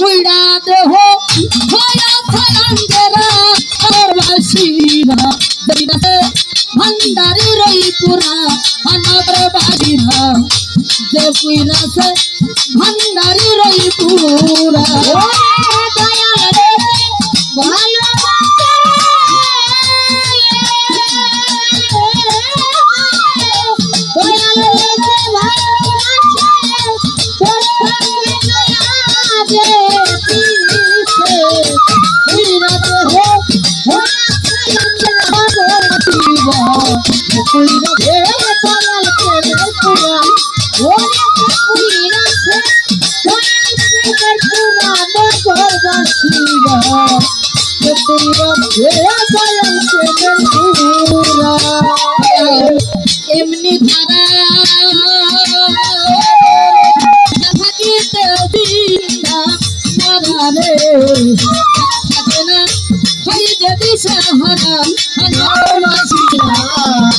ছুইড়া দেহ হয়া ফলাঙ্গেরা আর বাসিরা দরিদাসে ভান্ডারি রই পুরা আনাদ্র বাসিরা যে পুইরাসে ভান্ডারি রই পুরা। ছুইড়া এমনি ধারা যদি সাহারা হানার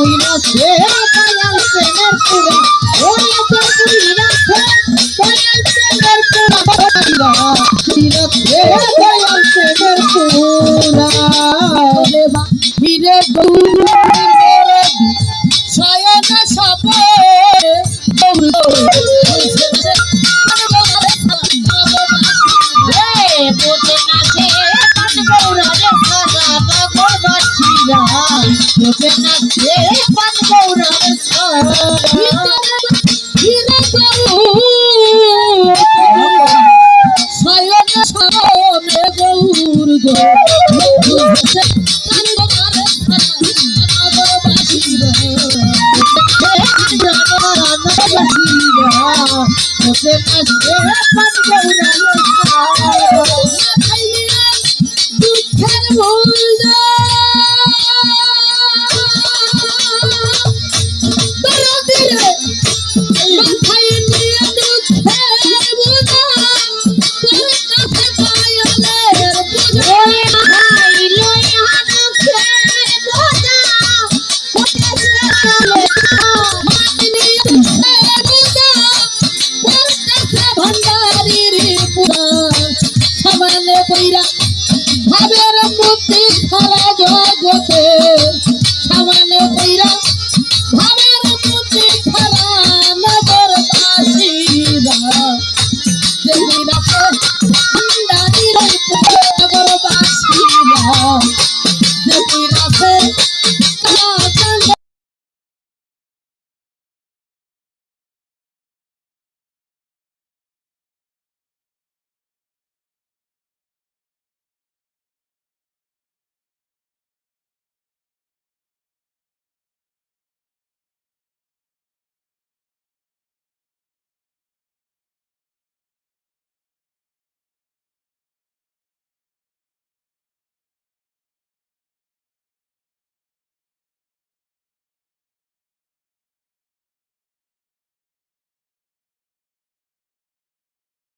পুরা সে দয়াল প্রেমের পুরা ওরে বাসিরা পোতে নাচে পান গৌরারে সারা হিরে শয়ন সপে গৌর গো দুঃখের ভুল Mira